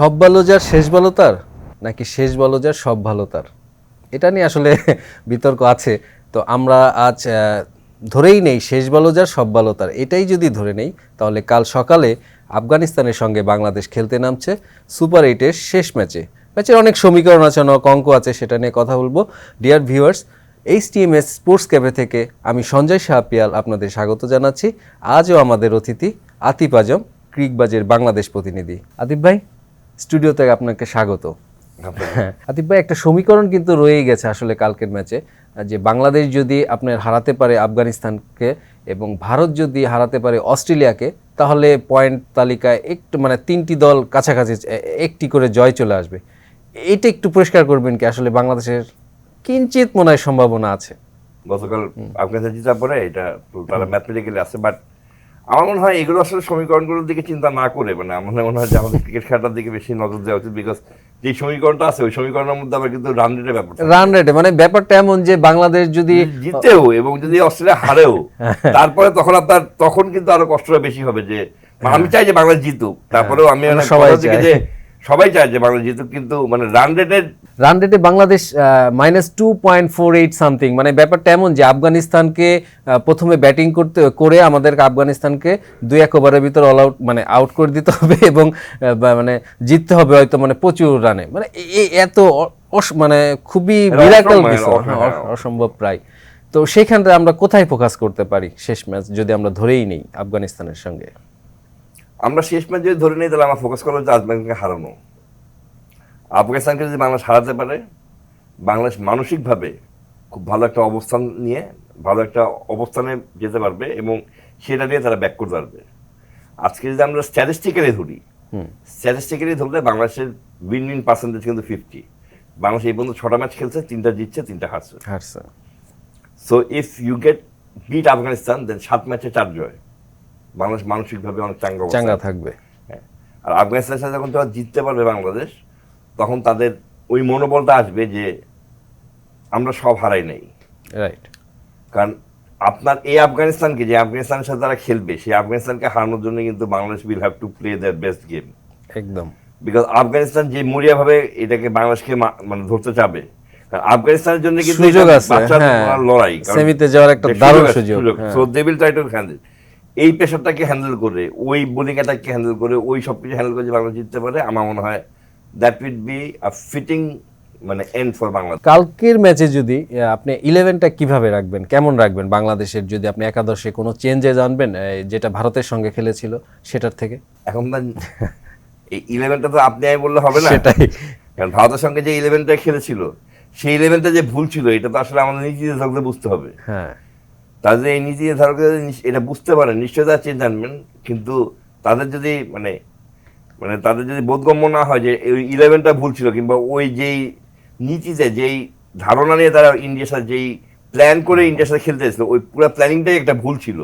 সব ভালো যার শেষ ভালো তার? নাকি শেষ ভালো যার সব ভালো তার? এটা নিয়ে আসলে বিতর্ক আছে। তো আমরা আজ ধরেই নেই শেষ ভালো যার সব ভালো তার। এটাই যদি ধরে নেই, তাহলে কাল সকালে আফগানিস্তানের সঙ্গে বাংলাদেশ খেলতে নামছে সুপার এইটের শেষ ম্যাচে। ম্যাচের অনেক সমীকরণ আছে, অনেক অঙ্ক আছে, সেটা নিয়ে কথা বলব। Dear viewers H TMS sports cafe থেকে আমি সঞ্জয় শাহপিয়াল আপনাদের স্বাগত জানাচ্ছি। আজও আমাদের অতিথি আতিফ আজম, ক্রিকবাজের বাংলাদেশ প্রতিনিধি। আতিফ ভাই? স্টুডিও থেকে আপনাকে স্বাগত। আতিফ ভাই একটা সমীকরণ কিন্তু রয়েই গেছে আসলে কালকের ম্যাচে যে বাংলাদেশ যদি আপনার হারাতে পারে আফগানিস্তানকে এবং ভারত যদি হারাতে পারে অস্ট্রেলিয়াকে তাহলে পয়েন্ট তালিকায় একটু মানে তিনটি দল কাছাকাছি একটি করে জয় চলে আসবে। এটা একটু পরিষ্কার করবেন কি আসলে বাংলাদেশের কিঞ্চিত মনে হয় সম্ভাবনা আছে? গতকাল আফগানিস্তান জিতার পরে এটা তারা ম্যাথমেটিক্যালি আছে বাট আমার মনে হয় এগুলো আসলে সমীকরণগুলোর দিকে চিন্তা না করে মানে আমার মনে হয় যে আমাদের ক্রিকেট খেলাটার দিকে বেশি নজর দেওয়া উচিত বিকজ যে সমীকরণটা আছে ওই সমীকরণের মধ্যে আবার কিন্তু রান রেটের ব্যাপার। রান রেটে মানে ব্যাপারটা এমন যে বাংলাদেশ যদি জিতেও এবং যদি অস্ট্রেলিয়া হারেও তারপরে তখন আপনার তখন কিন্তু আরও কষ্টটা বেশি হবে যে মানে আমি চাই যে বাংলাদেশ জিতুক তারপরেও আমি সবাই। যে সবাই চায় যে বাংলাদেশ জিতুক কিন্তু মানে রান রেটের রান রেটে Bangladesh minus two point four eight something মানে ব্যাপারটা এমন যে আফগানিস্তানকে প্রথমে ব্যাটিং করতে করে আমাদেরকে আফগানিস্তানকে দুই এক ওভারের ভিতর অল আউট মানে আউট করে দিতে হবে এবং মানে জিততে হবে হয়তো মানে প্রচুর রানে মানে এত মানে খুবই কিছু। অসম্ভব, হ্যাঁ, অ- অসম্ভব প্রায়। তো সেখানটা আমরা কোথায় ফোকাস করতে পারি শেষ ম্যাচ যদি আমরা ধরেই নেই আফগানিস্তানের সঙ্গে? আমরা শেষ ম্যাচ যদি ধরে নিই তাহলে আমার ফোকাস করা হচ্ছে আফগানিস্তানকে হারানো। আফগানিস্তানকে যদি বাংলাদেশ হারাতে পারে বাংলাদেশ মানসিকভাবে খুব ভালো একটা অবস্থান নিয়ে ভালো একটা অবস্থানে যেতে পারবে এবং সেটা নিয়ে তারা ব্যাক করতে পারবে। আজকে যদি আমরা স্ট্যাটিস্টিক্যালি ধরি স্ট্যাটিস্টিক্যালি ধরলে বাংলাদেশের উইন উইন পার্সেন্টেজ কিন্তু ফিফটি বাংলাদেশ এই পর্যন্ত ছটা ম্যাচ খেলছে তিনটা জিতছে তিনটা হারছে। হারছে। So if you get beat Afghanistan then সাত ম্যাচে চার জয়। বাংলাদেশ মানসিকভাবে অনেক চাঙ্গা চাঙ্গা থাকবে। হ্যাঁ। আর আফগানিস্তানের সাথে যখন তারা জিততে পারবে বাংলাদেশ তখন তাদের ওই মনোবলটা আসবে যে আমরা সব হারাই নাই। রাইট কারণ আপনার এই আফগানিস্তানকে যে আফগানিস্তানের সাথে তারা খেলবে সেই আফগানিস্তানকে হারানোর জন্য কিন্তু Bangladesh will have to play their best game একদম। বিকজ আফগানিস্তান যে মরিয়া ভাবে এটাকে বাংলাদেশকে মানে ধরতে চাবে কারণ আফগানিস্তানের জন্য কিন্তু সুযোগ আছে, হ্যাঁ। লড়াই সেমিতে যাওয়ার একটা দারুণ সুযোগ। So they will try to handle এই প্রেশারটাকে হ্যান্ডেল করে ওই বোলিং অ্যাটাককে হ্যান্ডেল করে ওই সব কিছু হ্যান্ডেল করে যে বাংলাদেশ জিততে পারে আমার মনে হয় that would be a fitting মানে এন্ড ফর বাংলাদেশ কালকের ম্যাচে যদি আপনি ইলেভেনটা কীভাবে রাখবেন? কেমন রাখবেন বাংলাদেশের যদি আপনি একাদশে কোনো চেঞ্জে জানবেন যেটা ভারতের সঙ্গে খেলেছিল সেটার থেকে? এখন এই ইলেভেনটা তো আপনি আমি বললে হবে না। সেটাই। কারণ ভারতের সঙ্গে যে ইলেভেনটা খেলেছিল সেই ইলেভেনটা যে ভুল ছিল এটা তো আসলে আমাদের নিজেদের থাকলে বুঝতে হবে। হ্যাঁ। তাদের এই নীতি ধারকরা যদি এটা বুঝতে পারেন নিশ্চয়ই তারা চেঞ্জ আনবেন কিন্তু তাদের যদি মানে মানে তাদের যদি বোধগম্য না হয় যে ওই ইলেভেনটা ভুল ছিল, কিংবা ওই যেই নীতিতে, যেই ধারণা নিয়ে তারা ইন্ডিয়ার সাথে, যেই প্ল্যান করে ইন্ডিয়ার সাথে খেলতে এসেছিল, ওই পুরো প্ল্যানিংটাই একটা ভুল ছিল,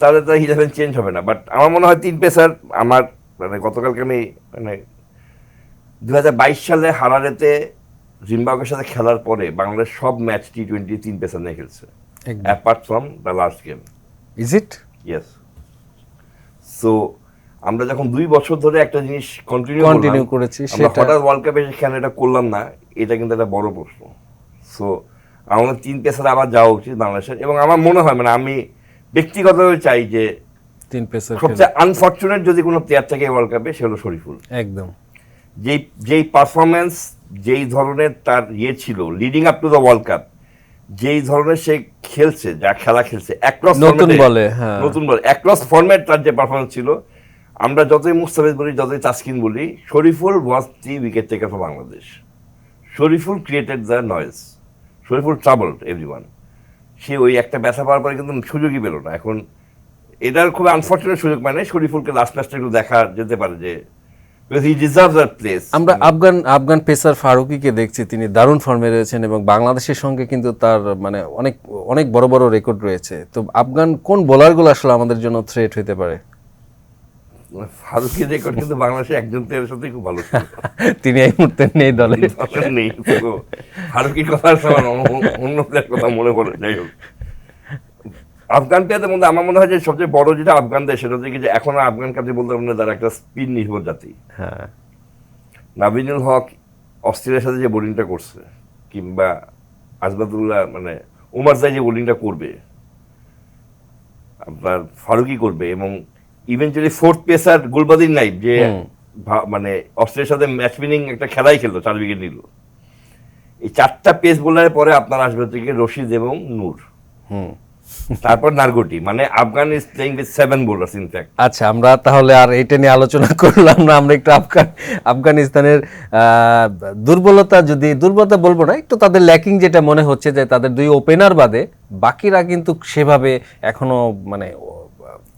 তাহলে তার ইলেভেন চেঞ্জ হবে না। বাট আমার মনে হয় তিন পেসার, আমার মানে গতকালকে আমি মানে দু হাজার বাইশ সালে হারারেতে জিম্বাবুয়ের সাথে খেলার পরে বাংলাদেশ সব ম্যাচ টি টোয়েন্টি তিন পেসার নিয়ে খেলছে। Apart from the last game is it yes so আমরা যখন দুই বছর ধরে একটা জিনিস কন্টিনিউ Continue করেছি, সেটা- হঠাৎ ওয়ার্ল্ড কাপে কেন এটা করলাম না এটা কিন্তু একটা বড় প্রশ্ন। সো আমাদের তিন পেসারে আবার যাওয়া উচিত বাংলাদেশের এবং আমার মনে হয় মানে আমি ব্যক্তিগতভাবে চাই যে তিন পেসার সবচেয়ে আনফর্চুনেট যদি কোনো প্লেয়ার থাকে ওয়ার্ল্ড কাপে সে হলো শরীফুল। একদম। যেই যেই পারফরমেন্স যেই ধরনের তার ইয়ে ছিল leading up to the world cup যেই ধরনের সে খেলছে যা খেলা খেলছে অ্যাক্রস নতুন বলে, হ্যাঁ। নতুন বলে। অ্যাক্রস ফরম্যাট তার যে পারফরমেন্স ছিল আমরা যতই মুস্তাফিজ বলি যতই তাসকিন বলি Shoriful was the wicket taker for Bangladesh Shoriful created the noise Shoriful troubled everyone সে ওই একটা ব্যথা পাওয়ার পরে কিন্তু সুযোগই পেল না। এখন এটার খুব আনফর্চুনেট সুযোগ মানে শরীফুলকে লাস্ট ম্যাচটা একটু দেখা যেতে পারে যে আমরা আফগান আফগান পেসার ফারুকিকে দেখছি তিনি দারুণ ফর্মে রয়েছেন এবং বাংলাদেশের সঙ্গে কিন্তু তার মানে অনেক অনেক বড় বড় রেকর্ড রয়েছে। তো আফগান কোন বোলারগুলো আসলে আমাদের জন্য থ্রেট হতে পারে? ফারুকের রেকর্ড কিন্তু বাংলাদেশে একজন প্লেয়ারের সাথে খুব ভালো তিনি এই মুহূর্তে নেই দলে। নেই ফারুকের কথা অন্য প্লেয়ার কথা মনে পড়ে যাই হোক। আফগান প্লেয়ারদের মধ্যে আমার মনে হয় যে সবচেয়ে বড় যেটা আফগান দেশ সেটা হচ্ছে যে এখন আফগান কাপে বলতে পারব না তারা একটা স্পিন নির্ভর জাতি। হ্যাঁ। নাবিনুল হক অস্ট্রেলিয়ার সাথে যে বোলিংটা করছে কিংবা আসবাদুল্লাহ মানে উমার জাই যে বোলিংটা করবে আপনার ফারুকি করবে এবং eventually fourth pacer Gulbadin Naib যে মানে অস্ট্রেলিয়ার সাথে ম্যাচ উইনিং একটা খেলাই খেললো চার উইকেট নিল। এই চারটা পেস বোলারের পরে আপনার আসবে থেকে রশিদ এবং নূর। হুম। তারপর নারগোটি মানে Afghan is playing with seven bowlers in fact আচ্ছা আমরা তাহলে আর এটা নিয়ে আলোচনা করলাম না আমরা একটু আফগান আফগানিস্তানের দুর্বলতা যদি দুর্বলতা বলব না একটু তাদের ল্যাকিং যেটা মনে হচ্ছে যে তাদের দুই ওপেনার বাদে বাকিরা কিন্তু সেভাবে এখনও মানে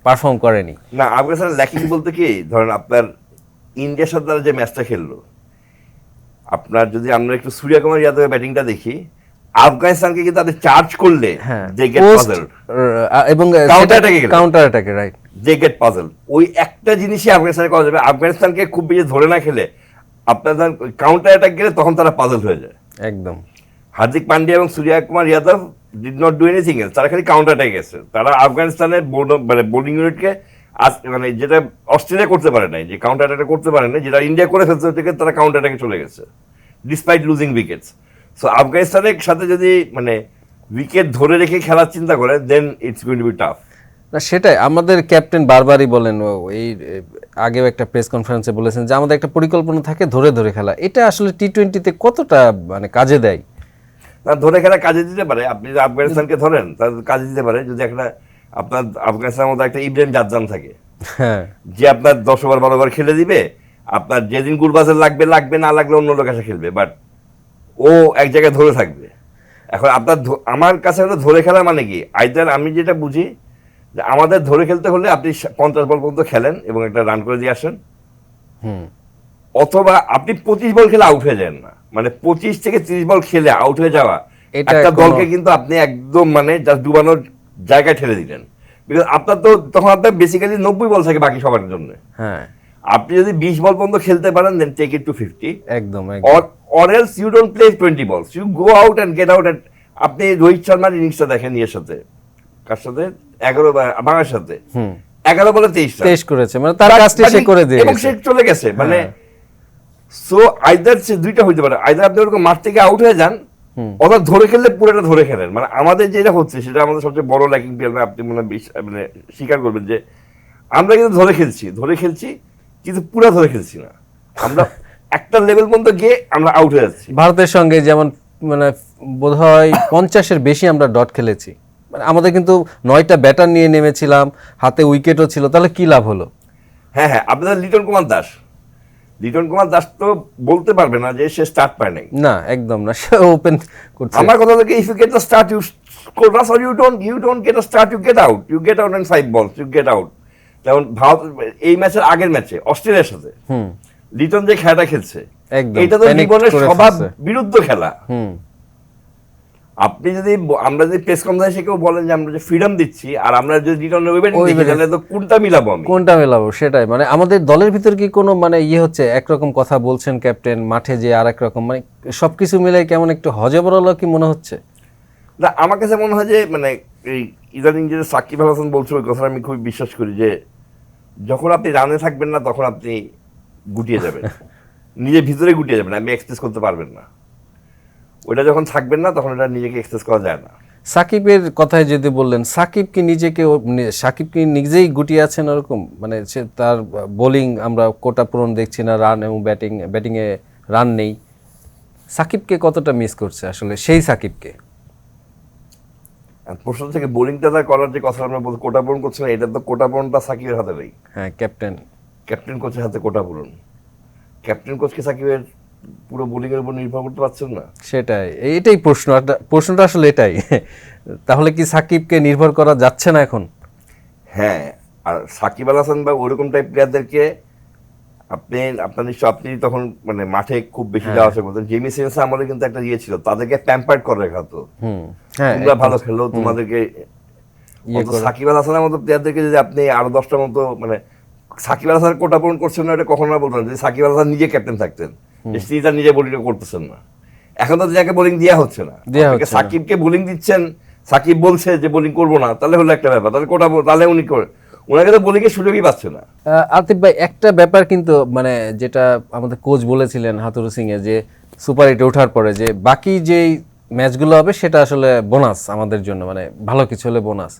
পারফর্ম করেনি। না আফগানিস্তান ল্যাকিং বলতে কি ধরেন আপনার ইন্ডিয়ার সাথে তারা যে ম্যাচটা খেললো আপনার যদি আমরা একটু সূর্য কুমার যাদবের ব্যাটিংটা দেখি আফগানিস্তানকে কিন্তু তাদের চার্জ করলে? দে গেট পাজল এবং এ গেলে। কাউন্টার অ্যাটাকে রাইট দে গেট পাজল ওই একটা জিনিসই আফগানিস্তানে করা যাবে। আফগানিস্তানকে খুব বেশি ধরে না খেলে আপনার কাউন্টার অ্যাটাক গেলে তখন তারা পাজল হয়ে যায়। একদম। হার্দিক পান্ডিয়া এবং Surya Kumar Yadav did not do anything else তারা খালি কাউন্টার অ্যাটাক গেছে। তারা আফগানিস্তানের মানে বোলিং ইউনিটকে আজ মানে যেটা অস্ট্রেলিয়া করতে পারে নাই যে কাউন্টার অ্যাটাক করতে পারে না যেটা ইন্ডিয়া করে ফেলছে থেকে তারা কাউন্টার অ্যাটাকে চলে গেছে। ডিসপাইট লুজিং উইকেটস সো আফগানিস্তানের সাথে যদি মানে উইকেট ধরে রেখে খেলার চিন্তা করে then it's going to be tough না সেটাই। আমাদের ক্যাপ্টেন বারবারই বলেন এই আগেও একটা প্রেস কনফারেন্সে বলেছেন যে আমাদের একটা পরিকল্পনা থাকে ধরে ধরে খেলা। এটা আসলে টি টোয়েন্টিতে কতটা মানে কাজে দেয়? না ধরে খেলা কাজে দিতে পারে। আপনি যদি আফগানিস্তানকে ধরেন তাহলে কাজে দিতে পারে। যদি একটা আপনার আফগানিস্তানের মধ্যে একটা ইব্রাহিম জাদজান থাকে হ্যাঁ। যে আপনার দশ ওভার বারো ওভার খেলে দিবে আপনার যেদিন গুলবাজার লাগবে লাগবে না লাগলে অন্য লোক এসে খেলবে। বাট ও এক জায়গায় ধরে থাকবে। এখন আপনার আমার কাছে হলো ধরে খেলা মানে কি? আইদার আমি যেটা বুঝি যে আমাদের ধরে খেলতে হলে আপনি পঞ্চাশ বল পর্যন্ত খেলেন এবং একটা রান করে দিয়ে আসেন। অথবা আপনি পঁচিশ বল খেলে আউট হয়ে যান না। মানে পঁচিশ থেকে তিরিশ বল খেলে আউট হয়ে যাওয়া একটা দলকে কিন্তু আপনি একদম মানে জাস্ট ডুবানোর জায়গায় ঠেলে দিলেন। বিকজ আপনার তো তখন আপনার বেসিক্যালি নব্বই বল থাকে বাকি সবার জন্য। হ্যাঁ। আপনি যদি বিশ বল পর্যন্ত খেলতে পারেন then take it to fifty একদম or or else you don't play 20 balls. You go out and get আপনি রোহিত শর্মার ইনিংসটা দেখেন ইয়ের সাথে। কার সাথে? এগারো বাংলার সাথে। এগারো বলে তেইশটা তেইশ করেছে মানে তার কাজটি সে করে দিয়ে এবং সে চলে গেছে মানে হ্যাঁ। সো আইদার সে দুইটা হইতে পারে। আইদার আপনি ওরকম মাঠ থেকে আউট হয়ে যান অর্থাৎ ধরে খেললে পুরোটা ধরে খেলেন। মানে আমাদের যেটা হচ্ছে সেটা আমাদের সবচেয়ে বড় ল্যাকিং প্লেয়ার আপনি মনে হয় মানে স্বীকার করবেন যে আমরা কিন্তু ধরে খেলছি ধরে খেলছি কিন্তু পুরো ধরে খেলছি না। আমরা একটা লেভেল পর্যন্ত গিয়ে আমরা আউট হয়ে যাচ্ছি। ভারতের সঙ্গে যেমন মানে বোধহয় পঞ্চাশের বেশি আমরা ডট খেলেছি। মানে আমাদের কিন্তু নয়টা ব্যাটার নিয়ে নেমেছিলাম হাতে উইকেটও ছিল তাহলে কি লাভ হলো? হ্যাঁ হ্যাঁ আপনাদের লিটন কুমার দাস। লিটন কুমার দাস তো বলতে পারবে না যে সে স্টার্ট পায় নাই। না একদম না সে ওপেন করছে। আমার কথা থেকে if you get the start you score or you don't you don't get a start you get out you get out end five balls you get out যেমন ভারত এই ম্যাচের আগের ম্যাচে অস্ট্রেলিয়ার সাথে। লিটন যে খেলাটা খেলছে এটা তো জীবনের স্বভাব বিরুদ্ধ খেলা। আপনি যদি আমরা যদি প্রেস কনফারেন্সে কেউ বলেন যে আমরা যে ফ্রিডম দিচ্ছি আর আমরা যদি ব্যাটিং ওই তাহলে তো কোনটা মিলাবো আমি? কোনটা মেলাবো? সেটাই। মানে আমাদের দলের ভিতর কি কোনো মানে ইয়ে হচ্ছে একরকম কথা বলছেন ক্যাপ্টেন মাঠে যে আর এক রকম মানে সবকিছু মিলে কেমন একটু হজবরল কি মনে হচ্ছে? না আমার কাছে মনে হয় যে মানে এই ইদানিং যে সাকিব আল হাসান বলছে ওই কথা আমি খুবই বিশ্বাস করি যে যখন আপনি রানে থাকবেন না তখন আপনি গুটিয়ে যাবেন। নিজের ভিতরে গুটিয়ে যাবেন আপনি এক্সপ্রেস করতে পারবেন না। ওইটা যখন থাকবেন না তখন এটা নিজেকে এক্সপ্রেস করা যায় না। সাকিবের কথায় যদি বললেন সাকিব কি নিজেকে সাকিব কি নিজেই গুটিয়ে আছেন ওরকম? মানে সে তার বোলিং আমরা কোটা পূরণ দেখছি না রান এবং ব্যাটিং ব্যাটিংয়ে রান নেই। সাকিবকে কতটা মিস করছে আসলে সেই সাকিবকে? প্রশ্ন থেকে বোলিংটা তার করার যে কথা আমরা বলছি কোটা পূরণ করছি না এটা তো কোটা পূরণটা সাকিবের হাতে নেই। হ্যাঁ ক্যাপ্টেন। ক্যাপ্টেন কোচের হাতে কোটা পূরণ। ক্যাপ্টেন কোচকে সাকিবের পুরো বোলিংয়ের উপর নির্ভর করতে পারছেন না? সেটাই। এইটাই প্রশ্ন। প্রশ্নটা আসলে এটাই। তাহলে কি সাকিবকে নির্ভর করা যাচ্ছে না এখন? হ্যাঁ আর সাকিব আল হাসান বা ওরকম টাইপ প্লেয়ারদেরকে আপনি আপনার নিশ্চয় আপনি তখন মানে মাঠে খুব বেশি যাওয়া আসা করতেন। জেমি সেন্স আমাদের কিন্তু একটা ইয়ে ছিল তাদেরকে প্যাম্পার্ড করে রাখা হুম হ্যাঁ তোমরা ভালো খেলো তোমাদেরকে ইয়ে সাকিব আল হাসানের মতো প্লেয়ারদেরকে যদি আপনি আরও দশটার মতো মানে সাকিব আল হাসান কোটা পূরণ করছেন না এটা কখনো না। বলতেন যদি সাকিব আল হাসান নিজে ক্যাপ্টেন থাকতেন যে তিনি তার নিজে বোলিং করতেছেন না। এখন তো যাকে বোলিং দেওয়া হচ্ছে না। সাকিবকে বোলিং দিচ্ছেন? সাকিব বলছে যে বোলিং করব না তাহলে হলো একটা ব্যাপার। তাহলে কোটা তাহলে উনি করে ওনাকে তো বোলিংয়ের সুযোগই পাচ্ছে না। আতিফ ভাই একটা ব্যাপার কিন্তু মানে যেটা আমাদের কোচ বলেছিলেন হাতুরু সিং এ যে সুপার এইটে ওঠার পরে যে বাকি যেই ম্যাচগুলো হবে সেটা আসলে বোনাস আমাদের জন্য মানে ভালো কিছু হলে বোনাস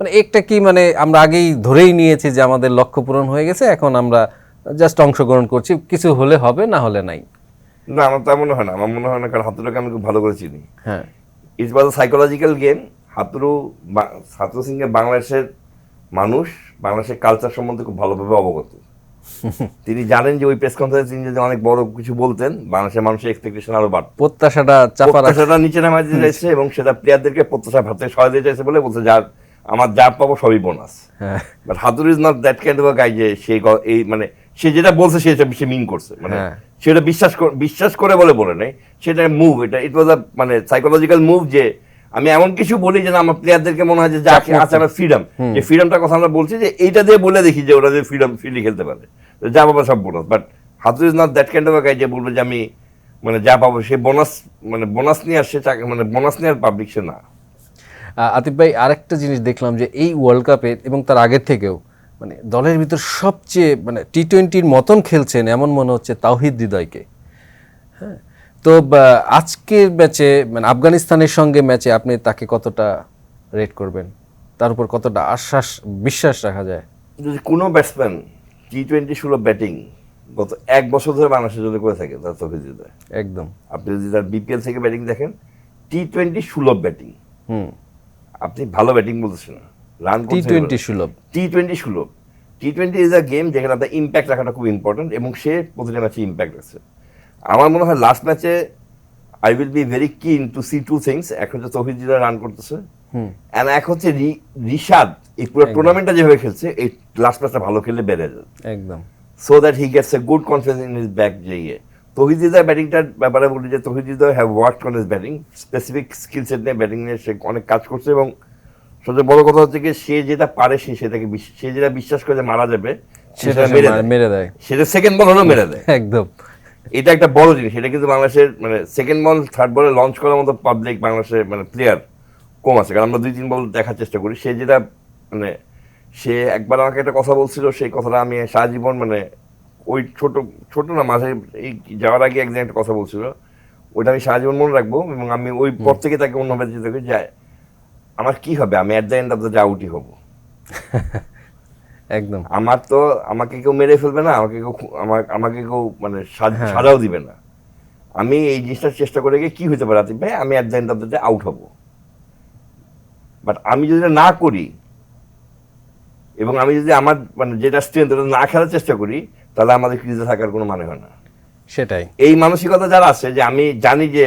মানে একটা কি মানে আমরা আগেই ধরেই নিয়েছি যে আমাদের লক্ষ্য পূরণ হয়ে গেছে এখন আমরা জাস্ট অংশগ্রহণ করছি কিছু হলে হবে না হলে নাই। না আমার তা মনে হয় না আমার মনে হয় না কারণ হাতুরুকে আমি খুব ভালো করে চিনি। হ্যাঁ। It's was psychological game Hathuru Hathurusinghe বাংলাদেশের মানুষ বাংলাদেশের কালচার সম্বন্ধে খুব ভালোভাবে অবগত। তিনি জানেন যে ওই প্রেস কনফারেন্স তিনি যদি অনেক বড় কিছু বলতেন বাংলাদেশের মানুষের এক্সপেকটেশন আরও বাড়ত। প্রত্যাশাটা প্রত্যাশাটা নিচে নামাই দিতে চাইছে এবং সেটা প্লেয়ারদেরকে প্রত্যাশা ভাবতে সহায় দিতে চাইছে বলে বলছে যার আমার যা পাবো সবই বোনাস হ্যাঁ। But Hathuru is not that kind of guy যে সে এই মানে সে যেটা বলছে সে সে মিন করছে। মানে হ্যাঁ। সেটা বিশ্বাস বিশ্বাস করে বলে বলে নেই। সেটা মুভ এটা ইট ওয়াজ আ মানে সাইকোলজিক্যাল মুভ যে আমি এমন কিছু বলি যে আমার প্লেয়ারদেরকে মনে হয় যে যা আছে আমার ফ্রিডম যে ফ্রিডমটার কথা আমরা বলছি যে এইটা দিয়ে বলে দেখি যে ওরা যে ফ্রিডম ফ্রিলি খেলতে পারে। যা পাবো সব bonus but Hathuru is not that kind of guy যে বলবে যে আমি মানে যা পাবো সে বোনাস মানে বোনাস নিয়ে আসছে মানে বোনাস নিয়ে আর পাবলিক সে না। আতিফ ভাই আরেকটা জিনিস দেখলাম যে এই ওয়ার্ল্ড কাপে এবং তার আগের থেকেও মানে দলের ভিতর সবচেয়ে মানে টি টোয়েন্টির মতন খেলছেন এমন মনে হচ্ছে তাওহিদ হৃদয়কে। হ্যাঁ? তো আজকের ম্যাচে মানে আফগানিস্তানের সঙ্গে ম্যাচে আপনি তাকে কতটা রেট করবেন? তার উপর কতটা আশ্বাস বিশ্বাস রাখা যায়? যদি কোনো ব্যাটসম্যান টি টোয়েন্টি সুলভ ব্যাটিং গত এক বছর ধরে বাংলাদেশের জন্য করে থাকে তার তফিজ হৃদয় একদম। আপনি যদি তার বিপিএল থেকে ব্যাটিং দেখেন টি টোয়েন্টি সুলভ ব্যাটিং হুম। আপনি ভালো ব্যাটিং বলতেছেন না। রান টি টোয়েন্টি সুলভ। টি টোয়েন্টি সুলভ। T twenty is a game যেখানে আপনার ইম্প্যাক্ট রাখাটা খুব ইম্পর্টেন্ট এবং সে প্রতিটা ম্যাচে ইম্প্যাক্ট আছে। আমার মনে হয় লাস্ট ম্যাচে I will be very keen to see two things এক হচ্ছে তৌহিদ হৃদয় রান করতেছে হুম। অ্যান্ড এক হচ্ছে রিশাদ এই পুরো টুর্নামেন্টটা যেভাবে খেলছে এই লাস্ট ম্যাচটা ভালো খেললে বেড়ে একদম। So that he gets a good confidence in his back যে ইয়ে তহিদ হৃদয় ব্যাটিংটার ব্যাপারে বলি যে Towhid Hridoy have work on his batting specific skill set নিয়ে ব্যাটিং নিয়ে সে অনেক কাজ করছে এবং সবচেয়ে বড় কথা হচ্ছে কি সে যেটা পারে সে সেটাকে সে যেটা বিশ্বাস করে যে মারা যাবে সেটা মেরে দেয়। মেরে দেয়। সেটা সেকেন্ড বল হলেও মেরে দেয়। একদম। এটা একটা বড় জিনিস এটা কিন্তু বাংলাদেশের মানে সেকেন্ড বল থার্ড বলে লঞ্চ করার মতো পাবলিক বাংলাদেশের মানে প্লেয়ার কম আছে। কারণ আমরা দুই তিন বল দেখার চেষ্টা করি। সে যেটা মানে সে একবার আমাকে একটা কথা বলছিল সেই কথাটা আমি সারা জীবন মানে ওই ছোট ছোট না মাঝে এই যাওয়ার আগে একদিন একটা কথা বলছিল। ওইটা আমি সারা জীবন মনে রাখব এবং আমি ওই পর থেকে তাকে অন্যভাবে যেতে করি যে আমার কি হবে? আমি at the end of the আউটই হব। একদম। আমার তো আমাকে কেউ মেরে ফেলবে না আমাকে কেউ আমাকে কেউ মানে হ্যাঁ। সাজাও দিবে না। আমি এই জিনিসটার চেষ্টা করে গিয়ে কি হতে পারে? আতিফ ভাই আমি at the end of the out হব। বাট আমি যদি না করি এবং আমি যদি আমার মানে যেটা স্ট্রেংথ ওটা না খেলার চেষ্টা করি তাহলে আমাদের ক্রিজে থাকার কোনো মানে হয় না। সেটাই। এই মানসিকতা যারা আছে যে আমি জানি যে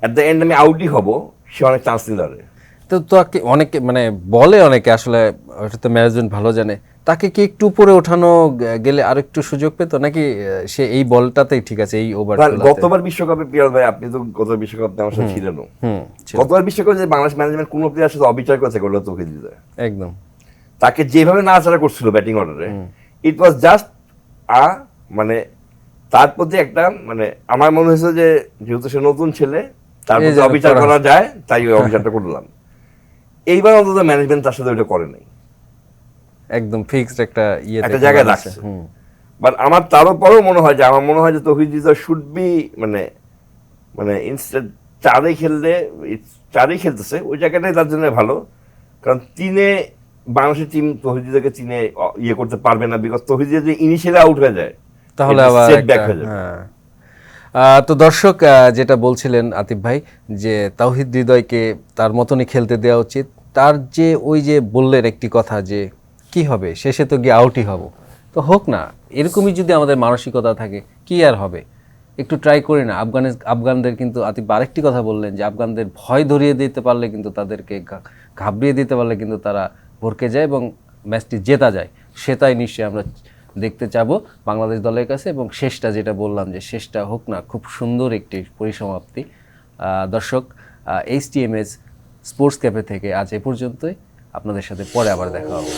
অ্যাট দ্য এন্ড আমি আউটই হব সে অনেক চান্স নিতে পারে তো তাকে অনেকে মানে বলে অনেকে আসলে ওটা তো ম্যানেজমেন্ট ভালো জানে। তাকে কি একটু উপরে ওঠানো গেলে আর একটু সুযোগ পেত? নাকি সে এই বলটাতেই ঠিক আছে এই ওভার গতবার বিশ্বকাপে পিয়াল ভাই আপনি তো গত বিশ্বকাপে আমার সাথে ছিলেনও। হুম গতবার বিশ্বকাপে যে বাংলাদেশ ম্যানেজমেন্ট কোনো প্লেয়ার সাথে অবিচার করেছে করল তোকে দিতে একদম। তাকে যেভাবে নাড়াচাড়া করছিল ব্যাটিং অর্ডারে ইট ওয়াজ জাস্ট আ মানে তার প্রতি একটা মানে আমার মনে হয়েছে যে যেহেতু সে নতুন ছেলে তার প্রতি অবিচার করা করা যায় তাই ওই অবিচারটা করলাম। এইবার অন্তত ম্যানেজমেন্ট তার সাথে ওইটা করে নাই। একদম ফিক্সড একটা ইয়ে একটা জায়গায় রাখছে। বাট আমার তারও পরেও মনে হয় যে আমার মনে হয় যে তহিদ শুড বি মানে মানে ইনস্টেড চারে খেললে চারেই খেলতেছে ওই জায়গাটাই তার জন্য ভালো। কারণ তিনে বাংলাদেশের টিম তহিদিদাকে চিনে ইয়ে করতে পারবে না বিকজ তহিদ যদি ইনিশিয়ালি আউট হয়ে যায় তাহলে আবার একটা- হয়ে যাবে। তো দর্শক যেটা বলছিলেন আতিফ ভাই, যে তাওহিদ হৃদয়কে তার মতনই খেলতে দেওয়া উচিত। তার যে ওই যে বললেন একটি কথা যে, কি হবে? শেষে তো গিয়ে আউটই হব। তো হোক না, এরকমই যদি আমাদের মানসিকতা থাকে, কি আর হবে? একটু ট্রাই করি না। আফগানি আফগানদের কিন্তু আতিফ আরেকটি কথা বললেন যে, আফগানদের ভয় ধরিয়ে দিতে পারলে কিন্তু তাদেরকে ঘাবড়িয়ে দিতে পারলে কিন্তু তারা ভরকে যায় এবং ম্যাচটি জেতা যায়। সেটাই নিশ্চয়ই আমরা দেখতে চাব বাংলাদেশ দলের কাছে এবং শেষটা যেটা বললাম যে শেষটা হোক না, খুব সুন্দর একটি পরিসমাপ্তি। দর্শক H T M S sports cafe থেকে আজ এ পর্যন্তই। আপনাদের সাথে পরে আবার দেখা হবে।